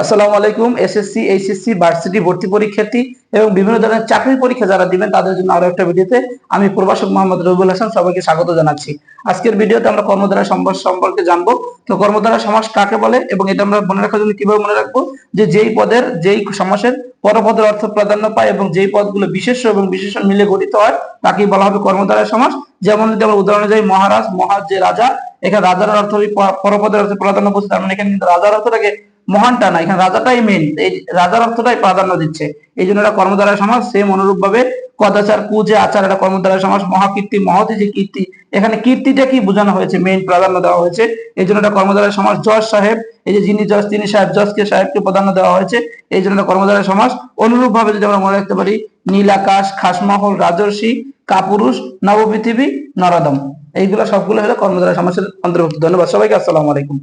আসসালামু আলাইকুম, SSC, HSC, varsity, ভর্তি পরীক্ষার্থী এবং বিভিন্ন ধরনের চাকরির পরীক্ষা যারা দিবেন তাদের জন্য আরও একটা ভিডিওতে আমি প্রভাষক মোহাম্মদ রবিউল হাসান সবাইকে স্বাগত জানাচ্ছি। আজকের ভিডিওতে আমরা কর্মধারা সমাস সম্পর্কে জানব। তো কর্মধারা সমাজ কাকে বলে এবং এটা আমরা মনে রাখার জন্য কীভাবে মনে রাখব যে যেই পদের, যেই সমাসের পরপদের অর্থ প্রাধান্য পায় এবং যেই পদগুলো বিশেষ এবং বিশেষণ মিলে গঠিত হয় তাকেই বলা হবে কর্মধারা সমাজ। যেমন যদি আমরা উদাহরণে যাই মহারাজ, মহাজ যে রাজা, এখানে রাজার অর্থ পরপদের অর্থ প্রাধান্য বলছে তার মানে এখানে কিন্তু রাজার অর্থটাকে মহানটা না, এখানে রাজাটাই মেন এই রাজার অর্থটাই প্রাধান্য দিচ্ছে। এই জন্য এটা কর্মধারা সমাজ সেম অনুরূপ ভাবে কদাচার কুজে আচার, এটা কর্মধারা সমাজ, মহাকীর্তি, মহতি যে কীর্তি, এখানে কীর্তিটা কি বোঝানো হয়েছে? মেইন প্রাধান্য দেওয়া হয়েছে। এই জন্য এটা কর্মধারা সমাজ জজ সাহেব, এই যে যিনি জজ, তিনি সাহেব, জজকে সাহেবকে প্রাধান্য দেওয়া হয়েছে। এই জন্য এটা কর্মধারা সমাজ অনুরূপ ভাবে যদি আমরা মনে রাখতে পারি, নীল আকাশ, খাসমহল, রাজর্ষি, কাপুরুষ, নবপৃথিবী, নরদম। এইগুলো সবগুলো হলো কর্মধারা সমাজের অন্তর্ভুক্ত। ধন্যবাদ সবাইকে, আসসালামু আলাইকুম।